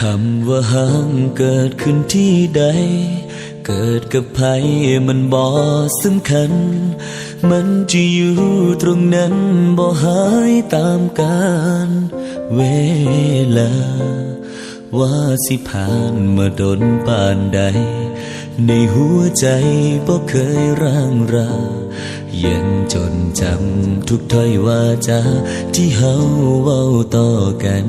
คำว่าห้างเกิดขึ้นที่ใด เกิดกับใครมันบ่สำคัญ มันจะอยู่ตรงนั้นบ่หายตามกาลเวลา ว่าสิผ่านมาดนปานใด ในหัวใจบ่เคยร่างรายังจนจำทุกถ้อยวาจาที่เฮาเว้าต่อกัน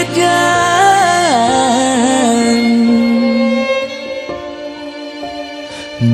ด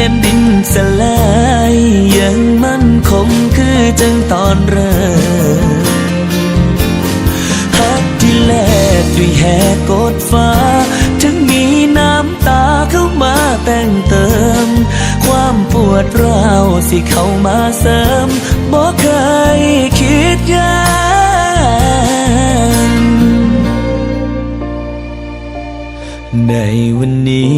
แม่นดินสลายยังมั่นคงคือจังตอนเริ่มฮักที่แลกด้วยแหกกดฟ้า ถึงมีน้ำตาเข้ามาแต่งเติม ความปวดร้าวสิเข้ามาเสริมบ่เคยคิดยานในวันนี้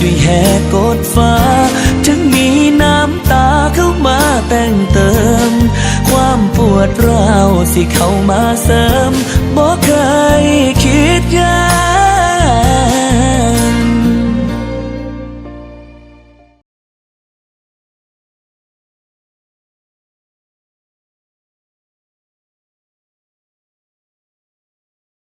ด้วยแหกกดฟ้า ถึงมีน้ำตาเข้ามาแต่งเติม ความปวดร้าวสิเข้ามาเสริมบ่เคยคิดยา